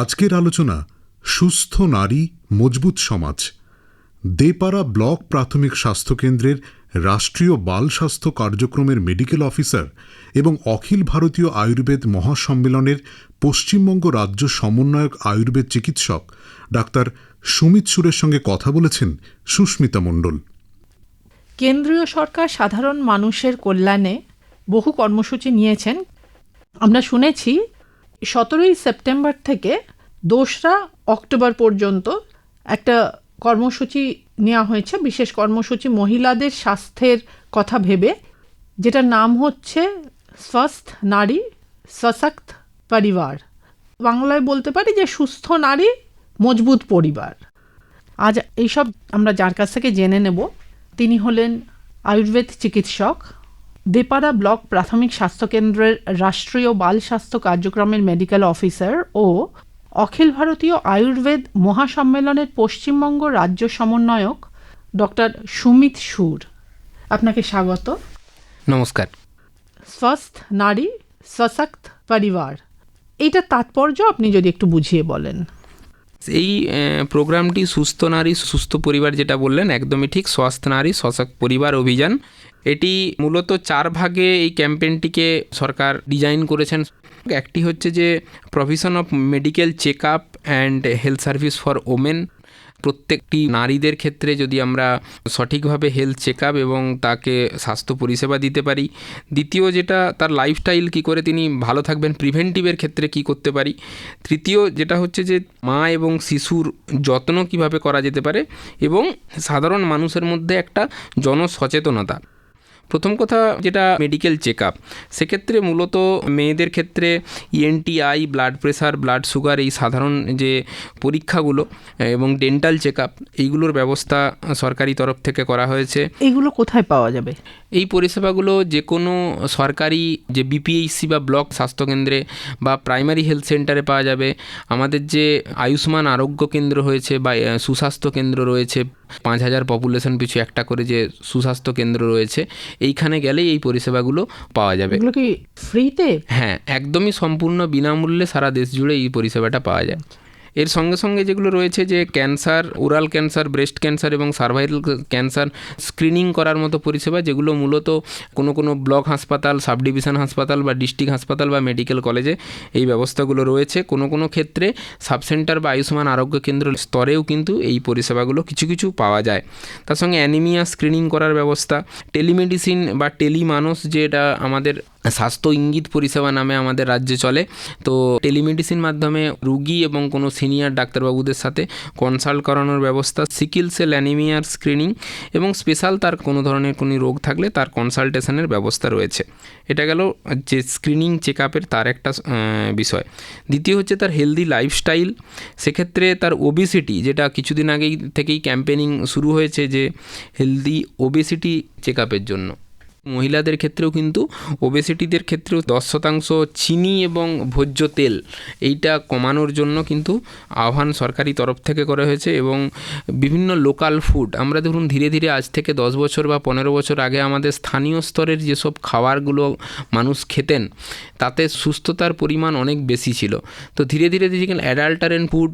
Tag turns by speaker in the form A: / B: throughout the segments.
A: আজকের আলোচনা, সুস্থ নারী, মজবুত সমাজ। দেপাড়া ব্লক প্রাথমিক স্বাস্থ্যকেন্দ্রের রাষ্ট্রীয় বাল স্বাস্থ্য কার্যক্রমের মেডিকেল অফিসার এবং অখিল ভারতীয় আয়ুর্বেদ মহাসম্মেলনের পশ্চিমবঙ্গ রাজ্য সমন্বয়ক আয়ুর্বেদ চিকিৎসক ডাক্তার সুমিত সুরের সঙ্গে কথা বলেছেন সুস্মিতা মণ্ডল।
B: কেন্দ্রীয় সরকার সাধারণ মানুষের কল্যাণে বহু কর্মসূচি নিয়েছেন। আমরা শুনেছি সতেরোই সেপ্টেম্বর থেকে দোসরা অক্টোবর পর্যন্ত একটা কর্মসূচি নেওয়া হয়েছে, বিশেষ কর্মসূচি মহিলাদের স্বাস্থ্যের কথা ভেবে, যেটার নাম হচ্ছে স্বাস্থ নারী সশক্ত পরিবার। বাংলায় বলতে পারি যে সুস্থ নারী মজবুত পরিবার। আজ এইসব আমরা যার কাছ থেকে জেনে নেব, তিনি হলেন আয়ুর্বেদ চিকিৎসক দেপাড়া ব্লক প্রাথমিক স্বাস্থ্যকেন্দ্রের রাষ্ট্রীয় বাল স্বাস্থ্য কার্যক্রমের মেডিকেল অফিসার ও অখিল ভারতীয় আয়ুর্বেদ মহাসম্মেলনের পশ্চিমবঙ্গ রাজ্য সমন্বয়ক ডক্টর সুমিত সুর। আপনাকে স্বাগত।
C: নমস্কার।
B: স্বাস্থ নারী সশক্ত পরিবার এইটার তাৎপর্য আপনি যদি একটু বুঝিয়ে বলেন।
C: এই প্রোগ্রামটি সুস্থ নারী সুস্থ পরিবার যেটা বললেন একদমই ঠিক। স্বাস্থ্য নারী সশক্ত পরিবার অভিযান। এটি মূলত চার ভাগে এই ক্যাম্পেইনটিকে সরকার ডিজাইন করেছেন। একটি হচ্ছে যে provision of medical check up and health service for women প্রত্যেকটি নারীদের ক্ষেত্রে যদি আমরা সঠিকভাবে হেলথ চেক আপ এবং তাকে স্বাস্থ্য পরিষেবা দিতে পারি। দ্বিতীয় যেটা, তার লাইফস্টাইল কী করে তিনি ভালো থাকবেন প্রিভেন্টিভের ক্ষেত্রে কি করতে পারি। তৃতীয় যেটা হচ্ছে যে, মা এবং শিশুর যত্ন কীভাবে করা যেতে পারে। এবং সাধারণ মানুষের মধ্যে একটা জনসচেতনতা। প্রথম কথা যেটা মেডিকেল চেক আপ সেক্ষেত্রে মূলত মেয়েদের ক্ষেত্রে ইএনটিআই ব্লাড প্রেশার ব্লাড সুগার এই সাধারণ যে পরীক্ষাগুলো এবং ডেন্টাল চেক আপ এইগুলোর ব্যবস্থা সরকারি তরফ থেকে করা হয়েছে।
B: এগুলো কোথায় পাওয়া যাবে?
C: এই পরিষেবাগুলো যে কোনো সরকারি যে বিপিএইচসি বা ব্লক স্বাস্থ্যকেন্দ্রে বা প্রাইমারি হেলথ সেন্টারে পাওয়া যাবে। আমাদের যে আয়ুষ্মান আরোগ্য কেন্দ্র হয়েছে বা সুস্বাস্থ্য কেন্দ্র রয়েছে পাঁচ হাজার পপুলেশন পিছু একটা করে যে সুস্বাস্থ্য কেন্দ্র রয়েছে এইখানে গেলেই এই পরিষেবাগুলো পাওয়া যাবে।
B: এগুলো কি ফ্রিতে
C: হ্যাঁ একদমই সম্পূর্ণ বিনামূল্যে সারা দেশ জুড়ে এই পরিষেবাটা পাওয়া যায়। এর সঙ্গে সঙ্গে যেগুলো রয়েছে যে cancer oral cancer, breast cancer এবং সার্ভাইরাল ক্যান্সার স্ক্রিনিং করার মতো পরিষেবা যেগুলো মূলত কোনো কোনো ব্লক হাসপাতাল সাব ডিভিশন হাসপাতাল বা ডিস্ট্রিক্ট হাসপাতাল বা মেডিকেল কলেজে এই ব্যবস্থাগুলো রয়েছে। কোনো কোনো ক্ষেত্রে সাব সেন্টার বা আয়ুষ্মান আরোগ্য কেন্দ্র স্তরেও কিন্তু এই পরিষেবাগুলো কিছু কিছু পাওয়া যায়। তার সঙ্গে অ্যানিমিয়া স্ক্রিনিং করার ব্যবস্থা, টেলিমেডিসিন বা টেলিমানস যেটা আমাদের স্বাস্থ্য ইঙ্গিত পরিষেবা নামে আমাদের রাজ্যে চলে। তো টেলিমেডিসিন মাধ্যমে রুগী এবং কোনো সিনিয়র ডাক্তারবাবুদের সাথে কনসাল্ট করানোর ব্যবস্থা, সিকিল সেল অ্যানিমিয়ার স্ক্রিনিং এবং স্পেশাল তার কোনো ধরনের কোনো রোগ থাকলে তার কনসালটেশনের ব্যবস্থা রয়েছে। এটা গেল যে স্ক্রিনিং চেক আপের তার একটা বিষয়। দ্বিতীয় হচ্ছে তার হেলদি লাইফস্টাইল। সেক্ষেত্রে তার ওবিসিটি, যেটা কিছুদিন আগেই থেকেই ক্যাম্পেনিং শুরু হয়েছে যে হেলদি ওবিসিটি চেক আপের জন্য। মহিলাদের ক্ষেত্রেও কিন্তু ওবেসিটিদের ক্ষেত্রেও দশ শতাংশ চিনি এবং ভোজ্য তেল, এইটা কমানোর জন্য কিন্তু আহ্বান সরকারি তরফ থেকে করা হয়েছে এবং বিভিন্ন লোকাল ফুড আমরা ধরুন ধীরে ধীরে আজ থেকে দশ বছর বা পনেরো বছর আগে আমাদের স্থানীয় স্তরের যেসব খাবারগুলো মানুষ খেতেন, তাতে সুস্থতার পরিমাণ অনেক বেশি ছিল। তো ধীরে ধীরে যেখানে অ্যাডাল্টারেন ফুড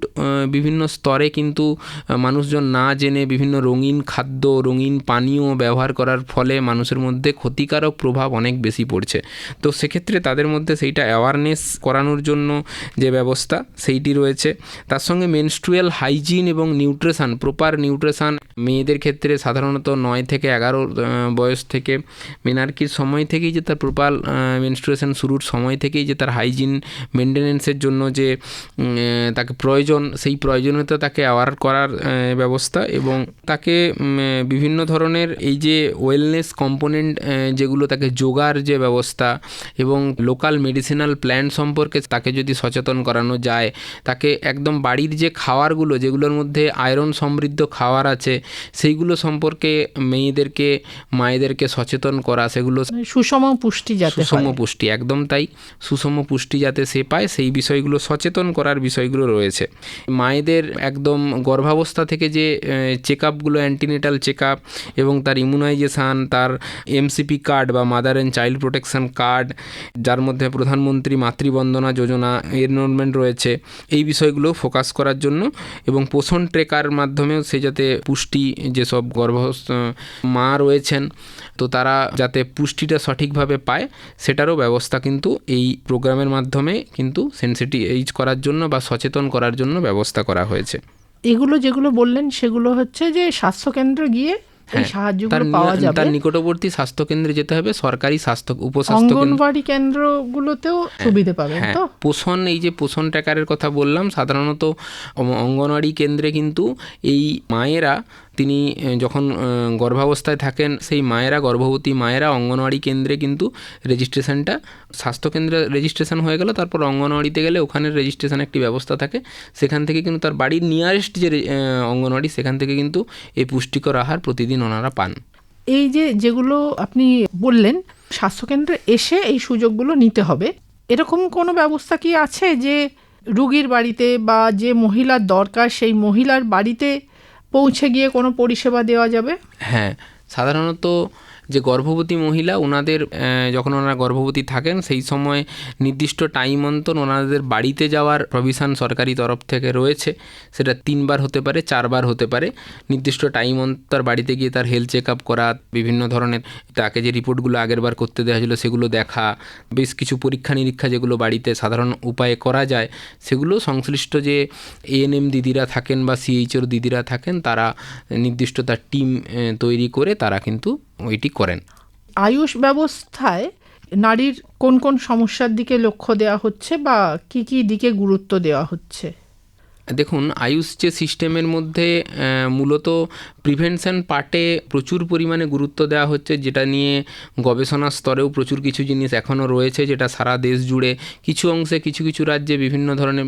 C: বিভিন্ন স্তরে কিন্তু মানুষজন না জেনে বিভিন্ন রঙিন খাদ্য, রঙিন পানীয় ব্যবহার করার ফলে মানুষের মধ্যে ক্ষতিকারক প্রভাব অনেক বেশি পড়ছে। তো সেক্ষেত্রে তাদের মধ্যে সেইটা অ্যাওয়ারনেস করানোর জন্য যে ব্যবস্থা সেইটি রয়েছে। তার সঙ্গে মেনস্ট্রুয়াল হাইজিন এবং নিউট্রেশান প্রপার নিউট্রেশান মেয়েদের ক্ষেত্রে সাধারণত নয় থেকে এগারো বয়স থেকে। মেনার্কির সময় থেকেই যে তার প্রপার মেনস্ট্রুয়েশন শুরুর সময় থেকেই যে তার হাইজিন মেনটেনেন্সের জন্য যে তাকে প্রয়োজন, সেই প্রয়োজনীয়তা তাকে অ্যাওয়ার করার ব্যবস্থা এবং তাকে বিভিন্ন ধরনের এই যে ওয়েলনেস কম্পোনেন্ট যেগুলো তাকে যোগার যে ব্যবস্থা এবং লোকাল মেডিসিনাল প্ল্যান সম্পর্কে তাকে যদি সচেতন করানো যায় তাকে একদম বাড়ির যে খাওয়ারগুলো যেগুলোর মধ্যে আয়রন সমৃদ্ধ খাওয়ার আছে সেইগুলো সম্পর্কে মেয়েদেরকে মায়েদেরকে সচেতন করা সেগুলো
B: মানে সুষম পুষ্টি যাতে
C: সুষম পুষ্টি একদম তাই। সুষম পুষ্টি যাতে সে পায় সেই বিষয়গুলো সচেতন করার বিষয়গুলো রয়েছে। মায়েদের একদম গর্ভাবস্থা থেকে যে চেক আপগুলো অ্যান্টিনেটাল চেক আপ এবং তার ইমিউনাইজেশান তার এমসি এমএসসিপি কার্ড বা mother and child protection card, যার মধ্যে প্রধানমন্ত্রী মাতৃবন্দনা যোজনা এনরোলমেন্ট রয়েছে, এই বিষয়গুলো ফোকাস করার জন্য এবং পোষণ ট্রেকার মাধ্যমেও সে যাতে পুষ্টি যেসব গর্ভস্থ মা রয়েছেন, তো তারা যাতে পুষ্টিটা সঠিকভাবে পায়, সেটারও ব্যবস্থা কিন্তু এই প্রোগ্রামের মাধ্যমে কিন্তু সেন্সিটিভ করার জন্য বা সচেতন করার জন্য ব্যবস্থা করা হয়েছে।
B: এগুলো যেগুলো বললেন সেগুলো হচ্ছে যে স্বাস্থ্যকেন্দ্রে গিয়ে এই
C: হ্যাঁ, তার
B: সাহায্যগুলো পাওয়া যাবে।
C: তার নিকটবর্তী স্বাস্থ্যকেন্দ্রে যেতে হবে সরকারি স্বাস্থ্য উপস্বাস্থ্য
B: অঙ্গনবাড়ি কেন্দ্রগুলোতেও সুবিধে পাবেন
C: হ্যাঁ
B: তো?
C: পোষণ এই যে পোষণ ট্র্যাকারের কথা বললাম সাধারণত অঙ্গনওয়াড়ি কেন্দ্রে কিন্তু এই মায়েরা তিনি যখন গর্ভাবস্থায় থাকেন, সেই মায়েরা, গর্ভবতী মায়েরা অঙ্গনওয়াড়ি কেন্দ্রে কিন্তু রেজিস্ট্রেশনটা, স্বাস্থ্যকেন্দ্রে রেজিস্ট্রেশন হয়ে গেল, তারপর অঙ্গনওয়াড়িতে গেলে ওখানে রেজিস্ট্রেশন একটি ব্যবস্থা থাকে। সেখান থেকে কিন্তু তার বাড়ির নিয়ারেস্ট যে অঙ্গনওয়াড়ি, সেখান থেকে কিন্তু এই পুষ্টিকর আহার প্রতিদিন ওনারা পান।
B: এই যে যেগুলো আপনি বললেন, স্বাস্থ্যকেন্দ্রে এসে এই সুযোগগুলো নিতে হবে, এরকম কোনো ব্যবস্থা কি আছে যে রুগীর বাড়িতে বা যে মহিলার দরকার, সেই মহিলার বাড়িতে পৌঁছে গিয়ে কোনো পরিষেবা দেওয়া যাবে?
C: হ্যাঁ সাধারণত যে গর্ভবতী মহিলা ওনাদের যখন ওনারা গর্ভবতী থাকেন, সেই সময় নির্দিষ্ট টাইম অন্তর ওনাদের বাড়িতে যাওয়ার প্রভিশন সরকারি তরফ থেকে রয়েছে। সেটা তিনবার হতে পারে, চারবার হতে পারে। নির্দিষ্ট টাইম অন্তর বাড়িতে গিয়ে তার হেলথ চেক আপ করা, বিভিন্ন ধরনের তাকে যে রিপোর্টগুলো আগেরবার করতে দেওয়া হয়েছিল, সেগুলো দেখা, বেশ কিছু পরীক্ষা নিরীক্ষা যেগুলো বাড়িতে সাধারণ উপায়ে করা যায়, সেগুলো সংশ্লিষ্ট যে এএনএম দিদিরা থাকেন বা সিএইচওর দিদিরা থাকেন, তারা নির্দিষ্ট তার টিম তৈরি করে তারা কিন্তু ওইটি করেন।
B: আয়ুষ ব্যবস্থায় নারীর কোন কোন সমস্যার দিকে লক্ষ্য দেওয়া হচ্ছে বা কি কি দিকে গুরুত্ব দেওয়া হচ্ছে?
C: দেখুন আয়ুষ যে সিস্টেমের মধ্যে মূলত প্রিভেনশন পার্টে প্রচুর পরিমাণে গুরুত্ব দেওয়া হচ্ছে যেটা নিয়ে গবেষণা স্তরেও প্রচুর কিছু জিনিস এখনও রয়েছে যেটা সারা দেশ জুড়ে কিছু অংশে কিছু কিছু রাজ্যে বিভিন্ন ধরনের।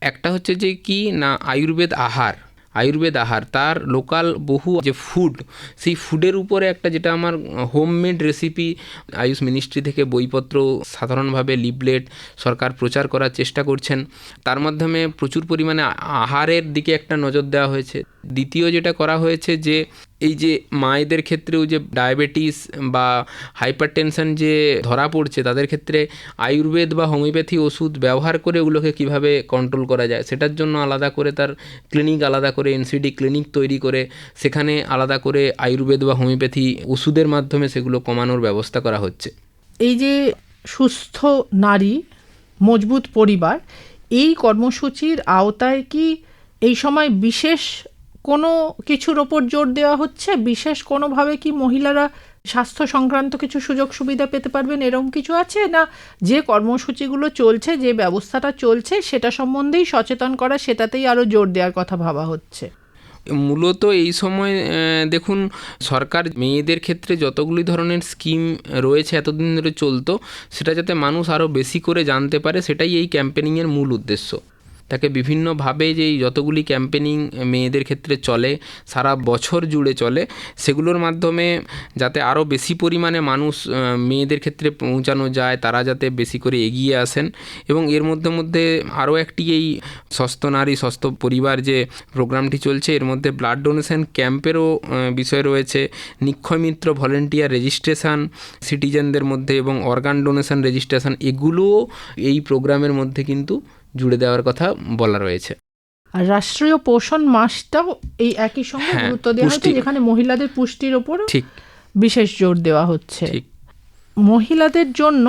C: একটা হচ্ছে যে কি না আয়ুর্বেদ আহার। আয়ুর্বেদ আহার। তার লোকাল বহু যে ফুড সেই ফুডের উপরে একটা যেটা আমার হোমমেড রেসিপি আয়ুষ মিনিস্ট্রি থেকে বইপত্র, সাধারণভাবে লিবলেট সরকার প্রচার করার চেষ্টা করছেন। তার মাধ্যমে প্রচুর পরিমাণে আহারের দিকে একটা নজর দেওয়া হয়েছে। দ্বিতীয় যেটা করা হয়েছে যে এই যে মায়েদের ক্ষেত্রেও যে ডায়াবেটিস বা হাইপার টেনশন যে ধরা পড়ছে, তাদের ক্ষেত্রে আয়ুর্বেদ বা হোমিওপ্যাথি ওষুধ ব্যবহার করে ওগুলোকে কীভাবে কন্ট্রোল করা যায়? সেটার জন্য আলাদা করে তার ক্লিনিক আলাদা করে এনসিডি ক্লিনিক তৈরি করে সেখানে আলাদা করে আয়ুর্বেদ বা হোমিওপ্যাথি ওষুধের মাধ্যমে সেগুলো কমানোর ব্যবস্থা করা হচ্ছে।
B: এই যে সুস্থ নারী, মজবুত পরিবার, এই কর্মসূচির আওতায় কি এই সময় বিশেষ কোনো কিছুর ওপর জোর দেওয়া হচ্ছে? বিশেষ কোনোভাবে কি মহিলারা স্বাস্থ্য সংক্রান্ত কিছু সুযোগ সুবিধা পেতে পারবেন? এরকম কিছু আছে? না যে কর্মসূচিগুলো চলছে, যে ব্যবস্থাটা চলছে, সেটা সম্বন্ধেই সচেতন করা, সেটাতেই আরও জোর দেওয়ার কথা ভাবা হচ্ছে।
C: মূলত এই সময় দেখুন, সরকার মেয়েদের ক্ষেত্রে যতগুলি ধরনের স্কিম রয়েছে এতদিন ধরে চলতো, সেটা যাতে মানুষ আরও বেশি করে জানতে পারে, সেটাই এই ক্যাম্পেনিংয়ের মূল উদ্দেশ্য। তাকে বিভিন্নভাবে যেই যতগুলি ক্যাম্পেনিং মেয়েদের ক্ষেত্রে চলে, সারা বছর জুড়ে চলে, সেগুলোর মাধ্যমে যাতে আরও বেশি পরিমাণে মানুষ মেয়েদের ক্ষেত্রে পৌঁছানো যায়, তারা যাতে বেশি করে এগিয়ে আসেন এবং এর মধ্যে মধ্যে আরও একটি এই স্বস্থ নারী স্বস্থ পরিবার যে প্রোগ্রামটি চলছে, এর মধ্যে ব্লাড ডোনেশন ক্যাম্পেরও বিষয় রয়েছে, নিক্ষয় মিত্র ভলেন্টিয়ার রেজিস্ট্রেশন সিটিজেনদের মধ্যে এবং অর্গান ডোনেশন রেজিস্ট্রেশন এগুলোও এই প্রোগ্রামের মধ্যে কিন্তু জুড়ে দেওয়ার কথা বলা রয়েছে।
B: আর রাষ্ট্রীয় পোষণ মাসটাও এই একই সঙ্গে
C: হ্যাঁ,
B: গুরুত্ব দেওয়া হচ্ছে যেখানে মহিলাদের পুষ্টির ওপর
C: ঠিক।
B: বিশেষ জোর দেওয়া হচ্ছে। মহিলাদের জন্য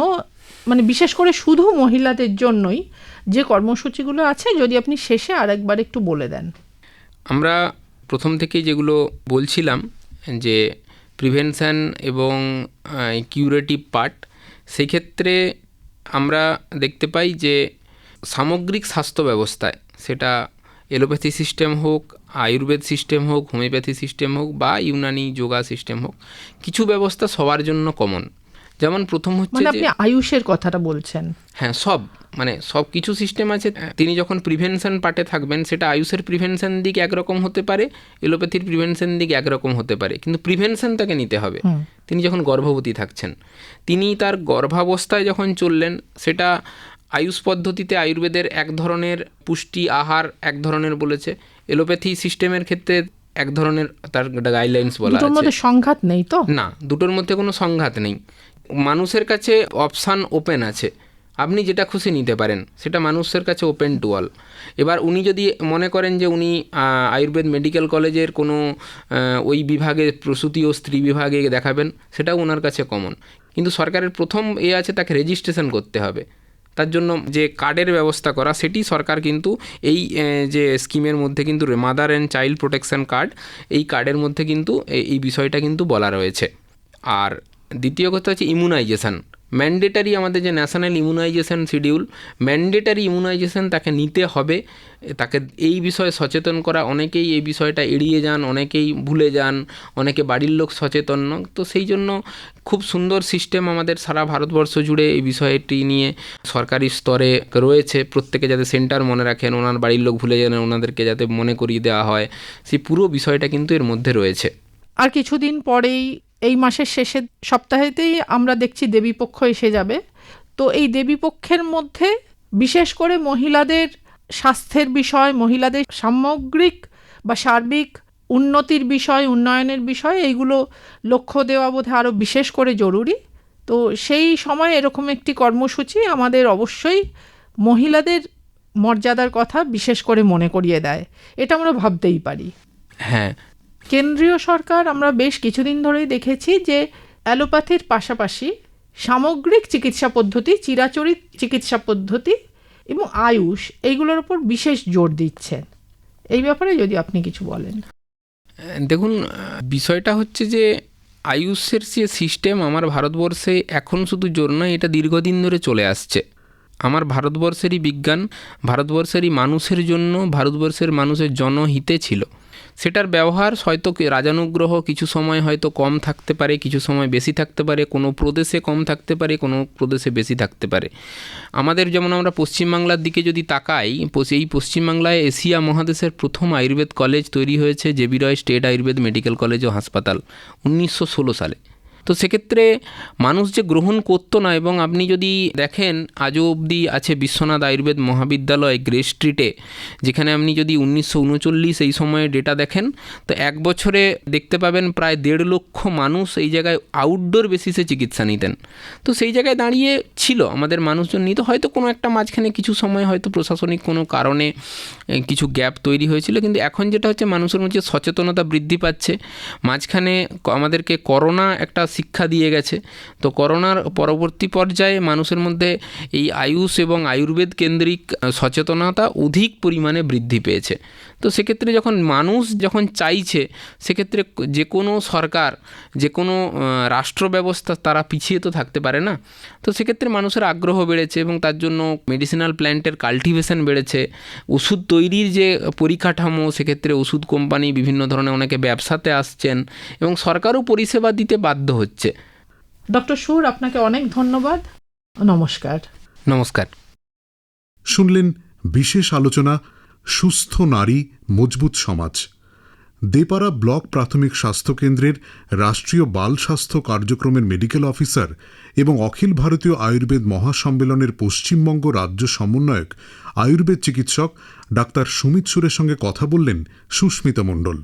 B: মানে বিশেষ করে শুধু মহিলাদের জন্যই যে কর্মসূচিগুলো আছে যদি আপনি শেষে আরেকবার একটু বলে দেন।
C: আমরা প্রথম থেকেই যেগুলো বলছিলাম যে প্রিভেনশন এবং কিউরেটিভ পার্ট সেই ক্ষেত্রে আমরা দেখতে পাই যে সামগ্রিক স্বাস্থ্য ব্যবস্থায় সেটা এলোপ্যাথি সিস্টেম হোক আয়ুর্বেদ সিস্টেম হোক হোমিওপ্যাথি সিস্টেম হোক বা ইউনানি যোগা সিস্টেম হোক কিছু ব্যবস্থা সবার জন্য কমন যেমন প্রথম হচ্ছে
B: মানে আপনি আয়ুষের কথাটা বলছেন।
C: হ্যাঁ সব মানে সব কিছু সিস্টেম আছে। তিনি যখন প্রিভেনশন পার্টে থাকবেন সেটা আয়ুষের প্রিভেনশন দিক একরকম হতে পারে এলোপ্যাথির প্রিভেনশন দিক একরকম হতে পারে। কিন্তু প্রিভেনশন তাকে নিতে হবে। তিনি যখন গর্ভবতী থাকছেন তিনি তার গর্ভাবস্থায় যখন চললেন সেটা আয়ুষ পদ্ধতিতে আয়ুর্বেদের এক ধরনের পুষ্টি আহার এক ধরনের বলেছে। এলোপ্যাথি সিস্টেমের ক্ষেত্রে এক ধরনের তার গাইডলাইন্স বলা
B: দুটোর
C: আছে।
B: মধ্যে সংঘাত নেই তো?
C: না দুটোর মধ্যে কোনো সংঘাত নেই। মানুষের কাছে অপশান ওপেন আছে। আপনি যেটা খুশি নিতে পারেন সেটা মানুষের কাছে ওপেন টু অল এবার উনি যদি মনে করেন যে উনি আয়ুর্বেদ মেডিকেল কলেজের কোনো ওই বিভাগে প্রসূতি ও স্ত্রী বিভাগে দেখাবেন সেটাও ওনার কাছে কমন কিন্তু সরকারের প্রথম এ আছে তাকে রেজিস্ট্রেশন করতে হবে। তার জন্য যে কার্ডের ব্যবস্থা করা, সেটি সরকার কিন্তু এই যে স্কিমের মধ্যে কিন্তু mother and child protection card, এই কার্ডের মধ্যে কিন্তু এই বিষয়টা কিন্তু বলা রয়েছে। আর দ্বিতীয় কথা হচ্ছে ইমিউনাইজেশন। ম্যান্ডেটারি আমাদের যে national immunisation schedule mandatory immunisation তাকে নিতে হবে। তাকে এই বিষয়ে সচেতন করা, অনেকেই এই বিষয়টা এড়িয়ে যান, অনেকেই ভুলে যান, অনেকে বাড়ির লোক সচেতন তো সেই জন্য খুব সুন্দর সিস্টেম আমাদের সারা ভারতবর্ষ জুড়ে এই বিষয়টি নিয়ে সরকারি স্তরে রয়েছে। প্রত্যেকে যাতে সেন্টার মনে রাখেন, ওনার বাড়ির লোক ভুলে যান, ওনাদেরকে যাতে মনে করিয়ে দেওয়া হয়, সেই পুরো বিষয়টা কিন্তু এর মধ্যে রয়েছে।
B: আর কিছুদিন পরেই এই মাসের শেষের সপ্তাহেতেই আমরা দেখছি দেবীপক্ষ এসে যাবে। তো এই দেবীপক্ষের মধ্যে বিশেষ করে মহিলাদের স্বাস্থ্যের বিষয়, মহিলাদের সামগ্রিক বা সার্বিক উন্নতির বিষয়, উন্নয়নের বিষয়, এইগুলো লক্ষ্য দেওয়া বোধহয় আরও বিশেষ করে জরুরি। তো সেই সময় এরকম একটি কর্মসূচি আমাদের অবশ্যই মহিলাদের মর্যাদার কথা বিশেষ করে মনে করিয়ে দেয়। এটা আমরা ভাবতেই পারি।
C: হ্যাঁ
B: কেন্দ্রীয় সরকার আমরা বেশ কিছুদিন ধরেই দেখেছি যে অ্যালোপ্যাথির পাশাপাশি সামগ্রিক চিকিৎসা পদ্ধতি, চিরাচরিত চিকিৎসা পদ্ধতি এবং আয়ুষ এইগুলোর উপর বিশেষ জোর দিচ্ছেন এই ব্যাপারে যদি আপনি কিছু বলেন।
C: দেখুন, বিষয়টা হচ্ছে যে আয়ুষের যে সিস্টেম আমার ভারতবর্ষে এখন শুধু জোর নয়, এটা দীর্ঘদিন ধরে চলে আসছে। আমার ভারতবর্ষেরই বিজ্ঞান, ভারতবর্ষেরই মানুষের জন্য, ভারতবর্ষের মানুষের জনহিতে ছিল। সেটার ব্যবহার হয়তো রাজানুগ্রহ কিছু সময় হয়তো কম থাকতে পারে, কিছু সময় বেশি থাকতে পারে, কোনো প্রদেশে কম থাকতে পারে, কোনো প্রদেশে বেশি থাকতে পারে। আমাদের যেমন আমরা পশ্চিমবাংলার দিকে যদি তাকাই এই পশ্চিমবাংলায় এশিয়া মহাদেশের প্রথম আয়ুর্বেদ কলেজ তৈরি হয়েছে JB Roy state Ayurveda medical college ও হাসপাতাল, উনিশশো ষোলো সালে। তো সেক্ষেত্রে মানুষ যে গ্রহণ করতো না এবং আপনি যদি দেখেন, আজও অবধি আছে বিশ্বনাথ আয়ুর্বেদ মহাবিদ্যালয় গ্রে স্ট্রিটে, যেখানে আপনি যদি উনিশশো উনচল্লিশ এই সময়ে ডেটা দেখেন, তো এক বছরে দেখতে পাবেন প্রায় দেড় লক্ষ মানুষ এই জায়গায় আউটডোর বেসিসে চিকিৎসা নিতেন। তো সেই জায়গায় দাঁড়িয়ে ছিল আমাদের মানুষজন নিত হয়তো কোনো একটা মাঝখানে কিছু সময় হয়তো প্রশাসনিক কোনো কারণে কিছু গ্যাপ তৈরি হয়েছিল, কিন্তু এখন যেটা হচ্ছে মানুষের মধ্যে সচেতনতা বৃদ্ধি পাচ্ছে। মাঝখানে আমাদেরকে করোনা একটা শিক্ষা দিয়ে গেছে। তো করোনার পরবর্তী পর্যায়ে মানুষের মধ্যে এই আয়ুষ এবং আয়ুর্বেদ কেন্দ্রিক সচেতনতা অধিক পরিমাণে বৃদ্ধি পেয়েছে। তো সেক্ষেত্রে যখন মানুষ যখন চাইছে সেক্ষেত্রে যে কোনো সরকার যে কোনো রাষ্ট্র ব্যবস্থা তারা পিছিয়ে তো থাকতে পারে না। তো সেক্ষেত্রে মানুষের আগ্রহ বেড়েছে এবং তার জন্য মেডিসিনাল প্ল্যান্টের কাল্টিভেশন বেড়েছে। ওষুধ তৈরির যে পরিকাঠামো সেক্ষেত্রে ওষুধ কোম্পানি বিভিন্ন ধরনের অনেকে ব্যবসাতে আসছেন এবং সরকারও পরিষেবা দিতে বাধ্য হচ্ছে।
B: ডক্টর সুর আপনাকে অনেক ধন্যবাদ। নমস্কার।
C: নমস্কার।
A: শুনলেন বিশেষ আলোচনা সুস্থ নারী, মজবুত সমাজ। দেপাড়া ব্লক প্রাথমিক স্বাস্থ্যকেন্দ্রের রাষ্ট্রীয় বাল স্বাস্থ্য কার্যক্রমের মেডিকেল অফিসার এবং অখিল ভারতীয় আয়ুর্বেদ মহাসম্মেলনের পশ্চিমবঙ্গ রাজ্য সমন্বয়ক, আয়ুর্বেদ চিকিৎসক ডাক্তার সুমিত সুরের সঙ্গে কথা বললেন সুস্মিতা মণ্ডল।